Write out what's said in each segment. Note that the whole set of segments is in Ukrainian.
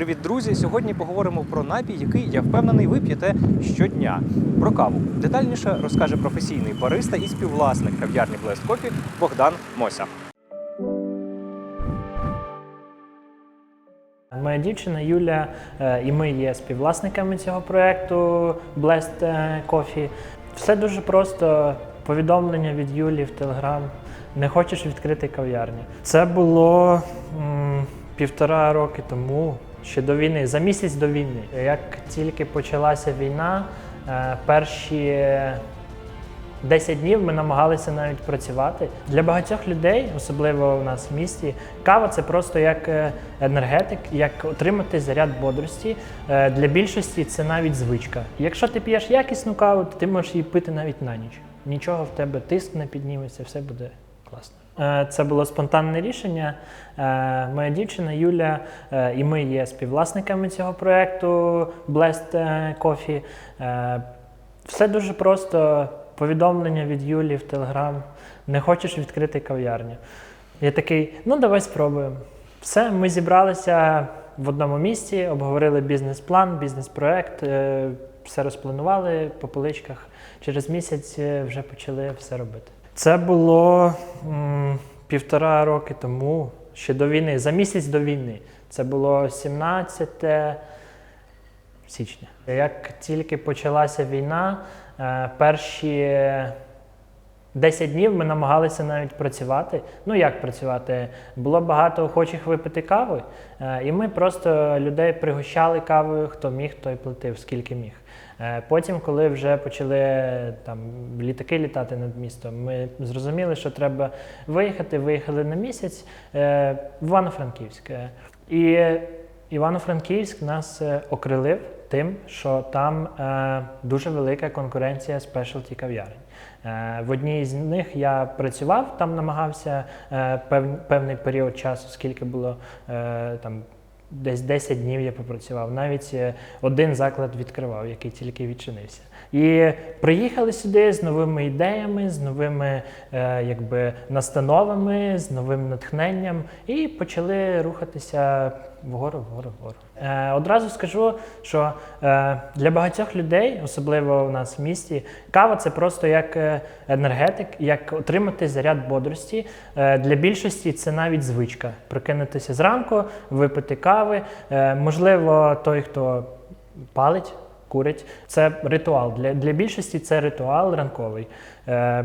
Привіт, друзі! Сьогодні поговоримо про напій, який я впевнений, ви п'єте щодня. Про каву детальніше розкаже професійний бариста і співвласник кав'ярні Blast Coffee Богдан Мося. Моя дівчина Юля е, і ми є співвласниками цього проєкту Blessed е, Coffee. Все дуже просто. Повідомлення від Юлі в Телеграм. Не хочеш відкрити кав'ярню. Це було м, півтора роки тому, ще до війни, за місяць до війни. Як тільки почалася війна, е, перші 10 днів ми намагалися навіть працювати. Для багатьох людей, особливо у нас в місті, кава це просто як е, енергетик, як отримати заряд бодрості. Е, Для більшості це навіть звичка. Якщо ти п'єш якісну каву, то ти можеш її пити навіть на ніч. Нічого в тебе тиск не підніметься, все буде класно. Е, Це було спонтанне рішення. Е, Моя дівчина Юля е, і ми є співвласниками цього проєкту Blessed Coffee. Все дуже просто. Повідомлення від Юлі в Телеграм. Не хочеш відкрити кав'ярню. Я такий, ну давай спробуємо. Все, ми зібралися в одному місці, обговорили бізнес-план, бізнес-проект, все розпланували по поличках. Через місяць вже почали все робити. Це було м, півтора роки тому, ще до війни, за місяць до війни. Це було 17 січня. Як тільки почалася війна, е, перші 10 днів ми намагалися навіть працювати. Ну як працювати? Було багато охочих випити кави, е, і ми просто людей пригощали кавою, хто міг, той платив, скільки міг. Е, Потім, коли вже почали там літаки літати над містом, ми зрозуміли, що треба виїхати. Виїхали на місяць е, в Івано-Франківськ. І Івано-Франківськ нас окрилив тим, що там е, дуже велика конкуренція спешалті кав'ярень. Е, в одній з них я працював, там намагався е, пев, певний період часу, скільки було е, там. Десь 10 днів я попрацював. Навіть е, один заклад відкривав, який тільки відчинився. І приїхали сюди з новими ідеями, з новими е, якби, настановами, з новим натхненням і почали рухатися вгору, вгору, вгору. Е, одразу скажу, що е, для багатьох людей, особливо у нас в місті, кава це просто як е, енергетик, як отримати заряд бодрості. Е, для більшості це навіть звичка. Прокинутися зранку, випити кави. Е, можливо, той, хто палить, курить, це ритуал. Для, для більшості це ритуал ранковий. Е,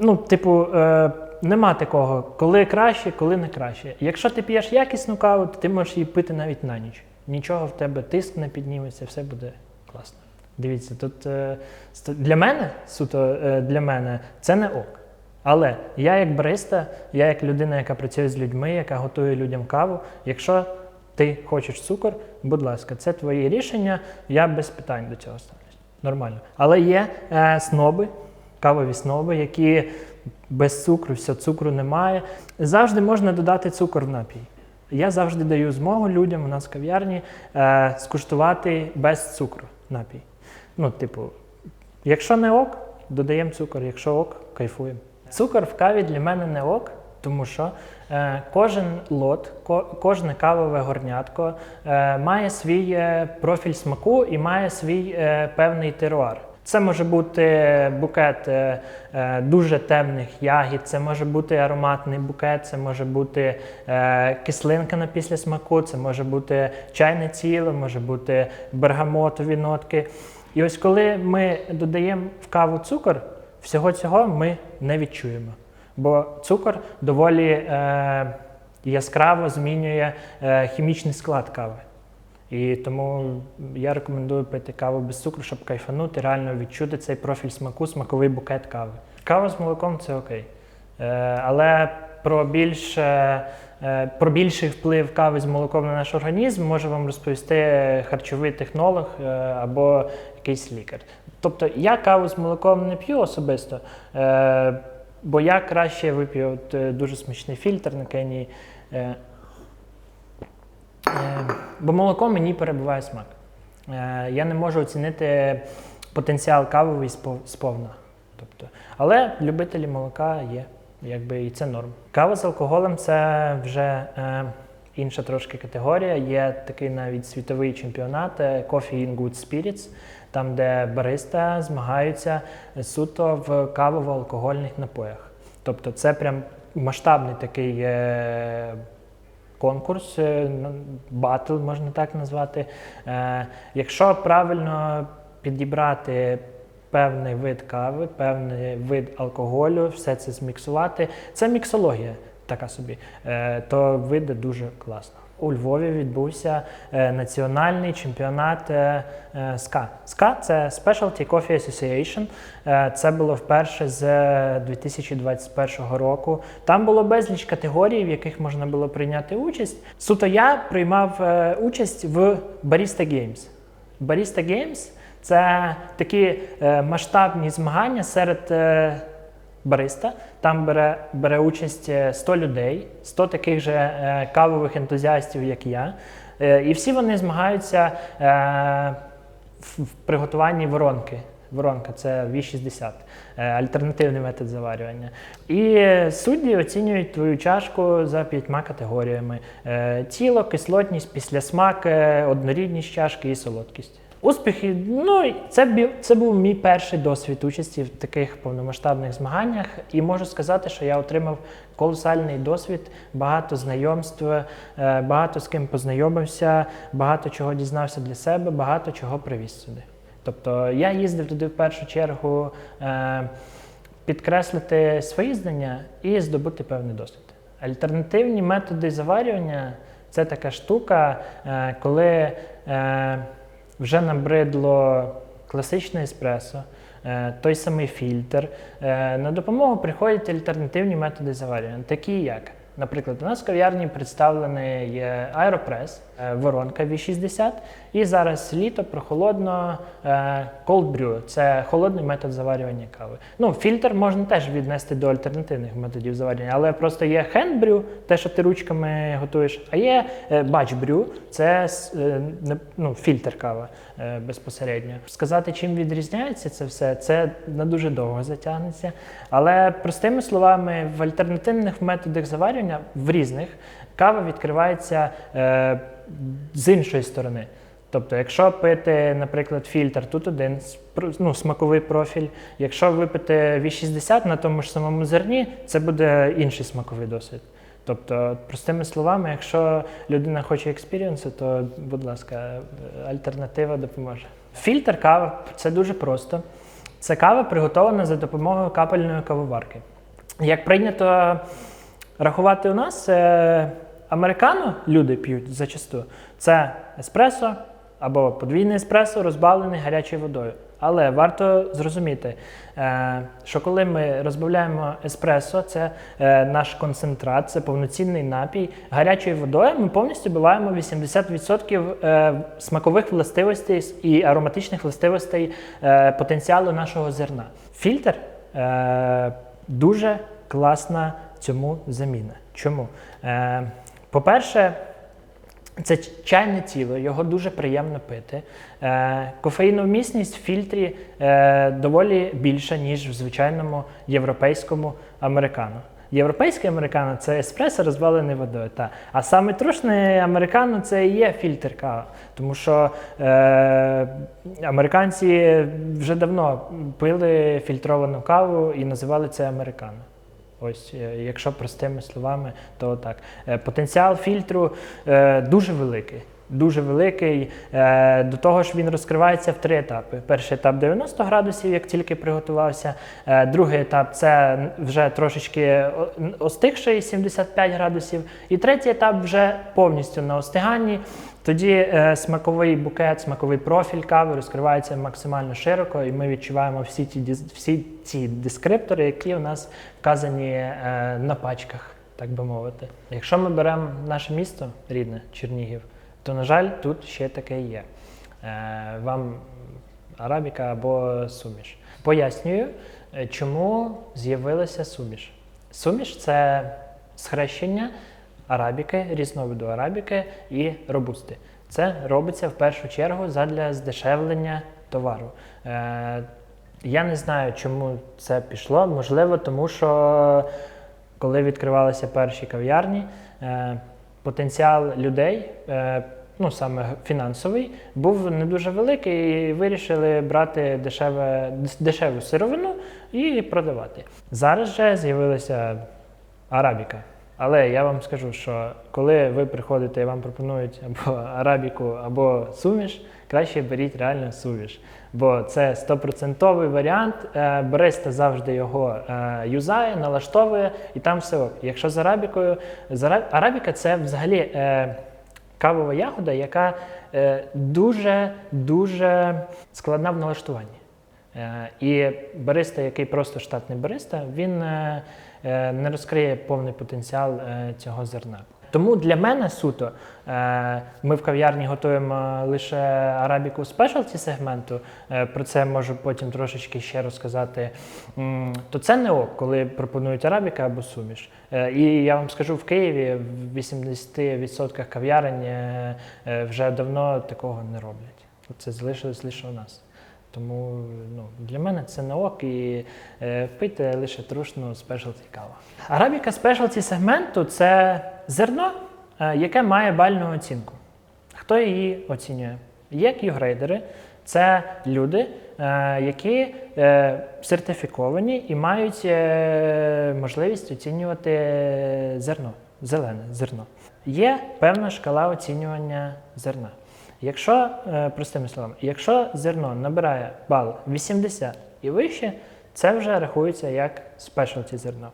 ну, типу, е, нема такого, коли краще, коли не краще. Якщо ти п'єш якісну каву, то ти можеш її пити навіть на ніч. Нічого в тебе тиск не підніметься, все буде класно. Дивіться, тут е, для мене, суто е, для мене, це не ок. Але я як бариста, я як людина, яка працює з людьми, яка готує людям каву, якщо ти хочеш цукор, будь ласка, це твоє рішення, я без питань до цього ставлюсь. Нормально. Але є е, сноби, кавові сноби, які без цукру, все, цукру немає. Завжди можна додати цукор в напій. Я завжди даю змогу людям у нас в кав'ярні е, скуштувати без цукру напій. Ну, типу, якщо не ок, додаємо цукор, якщо ок, кайфуємо. Цукор в каві для мене не ок, тому що е, кожен лот, ко, кожне кавове горнятко е, має свій е, профіль смаку і має свій е, певний теруар. Це може бути букет е, е, дуже темних ягід, це може бути ароматний букет, це може бути е, кислинка на після смаку, це може бути чайне ціло, може бути бергамотові нотки. І ось коли ми додаємо в каву цукор, всього цього ми не відчуємо. Бо цукор доволі е, яскраво змінює е, хімічний склад кави. І тому я рекомендую пити каву без цукру, щоб кайфанути, реально відчути цей профіль смаку, смаковий букет кави. Кава з молоком це окей. Е, але про більш, е, про більший вплив кави з молоком на наш організм може вам розповісти харчовий технолог е, або якийсь лікар. Тобто я каву з молоком не п'ю особисто, бо я краще вип'ю дуже смачний фільтр на кенії. Е, Бо молоко мені перебиває смак. Е, Я не можу оцінити потенціал кавовий спов- сповна. Тобто, але любителі молока є, якби і це норм. Кава з алкоголем це вже е, інша трошки категорія. Є такий навіть світовий чемпіонат е, Coffee in Good Spirits, там, де бариста змагаються суто в кавово-алкогольних напоях. Тобто це прям масштабний такий е, конкурс, е, батл, можна так назвати. Е, Якщо правильно підібрати певний вид кави, певний вид алкоголю, все це зміксувати, це міксологія така собі, е, то вийде дуже класно. У Львові відбувся е, національний чемпіонат е, е, СКА. СКА це Specialty Coffee Association. Це було вперше з е, 2021 року. Там було безліч категорій, в яких можна було прийняти участь. Суто я приймав участь в Barista Games. Barista Games це такі масштабні змагання серед бариста. Там бере, бере участь е, 100 людей, 100 таких же е, кавових ентузіастів, як я. Е, і всі вони змагаються е, в, в приготуванні воронки. Воронка це V60, е, альтернативний метод заварювання. І е, судді оцінюють твою чашку за п'ятьма категоріями: Е, тіло, кислотність, післясмак, е, однорідність чашки і солодкість. Успіхи, ну це це був мій перший досвід участі в таких повномасштабних змаганнях, і можу сказати, що я отримав колосальний досвід, багато знайомств, е, багато з ким познайомився, багато чого дізнався для себе, багато чого привіз сюди. Тобто я їздив туди в першу чергу е, підкреслити свої знання і здобути певний досвід. Альтернативні методи заварювання це така штука, е, коли вже набридло класичне еспресо, е, той самий фільтр. Е, На допомогу приходять альтернативні методи заварювання, такі як, наприклад, у нас в кав'ярні представлений е, Aeropress, е, воронка V60, і зараз літо прохолодно е, cold brew – це холодний метод заварювання кави. Ну, фільтр можна теж віднести до альтернативних методів заварювання, але просто є brew, те, що ти ручками готуєш, а є це с- е, не- ну, фільтр кави е, безпосередньо. Сказати, чим відрізняється це все, це на дуже довго затягнеться. Але простими словами, в альтернативних методах заварювання в різних кава відкривається е, з іншої сторони. Тобто, якщо пити, наприклад, фільтр, тут один ну, смаковий профіль. Якщо випити V60 на тому ж самому зерні, це буде інший смаковий досвід. Тобто, простими словами, якщо людина хоче експірієнсу, то, будь ласка, альтернатива допоможе. Фільтр кави це дуже просто. Це кава приготована за допомогою капельної кавоварки. Як прийнято рахувати у нас, е, американо люди п'ють зачасту. Це еспресо або подвійне еспресо, розбавлений гарячою водою. Але варто зрозуміти, е, що коли ми розбавляємо еспресо, це е, наш концентрат, це повноцінний напій гарячою водою, ми повністю вбиваємо 80% е, смакових властивостей і ароматичних властивостей е, потенціалу нашого зерна. Фільтр е, дуже класна цьому заміна. Чому? Е, по-перше, це чайне тіло, його дуже приємно пити. Е, кофеїновмісність в фільтрі е, доволі більша, ніж в звичайному європейському американо. Європейський американо це еспресо розвалений водою. Та. А саме трушний американо це і є фільтр кава. Тому що е, американці вже давно пили фільтровану каву і називали це американо. Ось, е, якщо простими словами, то так. Е, Потенціал фільтру е, дуже великий. Дуже великий. Е, До того ж, він розкривається в три етапи. Перший етап 90 градусів, як тільки приготувався. Е, Другий етап це вже трошечки остигший 75 градусів. І третій етап вже повністю на остиганні. Тоді е, смаковий букет, смаковий профіль кави розкривається максимально широко, і ми відчуваємо всі ті, всі ці дескриптори, які у нас вказані на пачках, так би мовити. Якщо ми беремо наше місто рідне, Чернігів, то, на жаль, тут ще таке є. Е, вам арабіка або суміш. Пояснюю, е, чому з'явилася суміш. Суміш це схрещення арабіки, різновиду арабіки і робусти. Це робиться в першу чергу задля здешевлення товару. Е, я не знаю, чому це пішло. Можливо, тому що коли відкривалися перші кав'ярні, потенціал людей, ну саме фінансовий, був не дуже великий, і вирішили брати дешеве, дешеву сировину і продавати. Зараз же з'явилася арабіка. Але я вам скажу, що коли ви приходите і вам пропонують або арабіку, або суміш, краще беріть реально суміш. Бо це стопроцентовий варіант. Е, Бариста завжди його е, юзає, налаштовує, і там все. Якщо з арабікою, з ара- арабіка це взагалі е, кавова ягода, яка е, дуже дуже складна в налаштуванні. Е, І бариста, який просто штатний бариста, він е, е, не розкриє повний потенціал цього зерна. Тому для мене суто е, ми в кав'ярні готуємо лише арабіку спешалті сегменту. е, Про це можу потім трошечки ще розказати. То це не ок, коли пропонують арабіка або суміш. Е, І я вам скажу, в Києві в 80% кав'ярень вже давно такого не роблять. Це залишилось лише у нас. Тому ну, для мене це не ок і е, пийте лише трушну спешалті каву. Арабіка спешалті сегменту це зерно, е, яке має бальну оцінку. Хто її оцінює? Є Q-грейдери, це люди, е, які е, сертифіковані і мають можливість оцінювати зерно, зелене зерно. Є певна шкала оцінювання зерна. Якщо, простими словами, якщо зерно набирає бал 80 і вище, це вже рахується як спешалті зерно.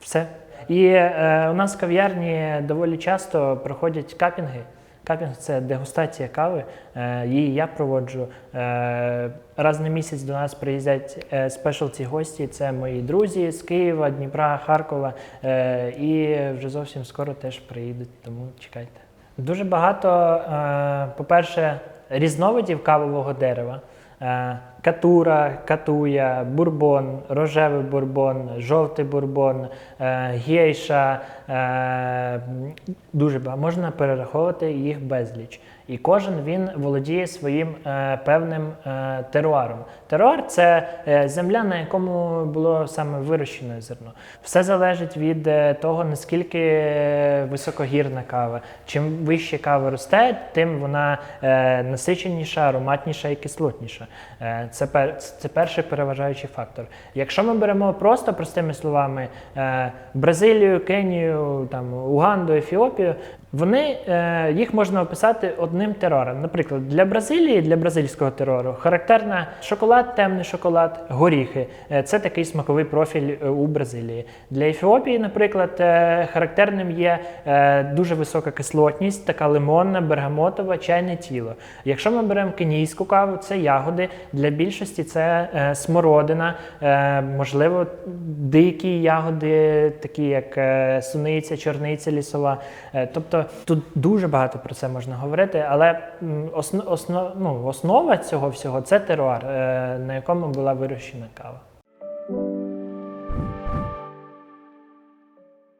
Все. І е, у нас в кав'ярні доволі часто проходять капінги. Капінг це дегустація кави. Е, її я проводжу. Е, раз на місяць до нас приїздять е, спешалті гості. Це мої друзі з Києва, Дніпра, Харкова. Е, і вже зовсім скоро теж приїдуть, тому чекайте. Дуже багато, е, по-перше, різновидів кавового дерева. Е, Катура, катуя, бурбон, рожевий бурбон, жовтий бурбон, е, гейша. е, Дуже багато. Можна перераховувати їх безліч. І кожен він володіє своїм е, певним теруаром. Теруар це земля, на якому було саме вирощене зерно. Все залежить від того, наскільки високогірна кава. Чим вище кава росте, тим вона насиченіша, ароматніша і кислотніша. Це, пер, це перший переважаючий фактор. Якщо ми беремо просто простими словами е, Бразилію, Кенію, там, Уганду, Ефіопію, вони, е, їх можна описати одним терором. Наприклад, для Бразилії, для бразильського терору характерна шоколад, темний шоколад, горіхи. Е, це такий смаковий профіль е, у Бразилії. Для Ефіопії, наприклад, е, характерним є е, дуже висока кислотність, така лимонна, бергамотова, чайне тіло. Якщо ми беремо кенійську каву, це ягоди. Для більшості це е, смородина, е, можливо, дикі ягоди, такі як е, суниця, чорниця лісова. Е, тобто тут дуже багато про це можна говорити, але основ, осно, осно, ну, основа цього всього це теруар, е, на якому була вирощена кава.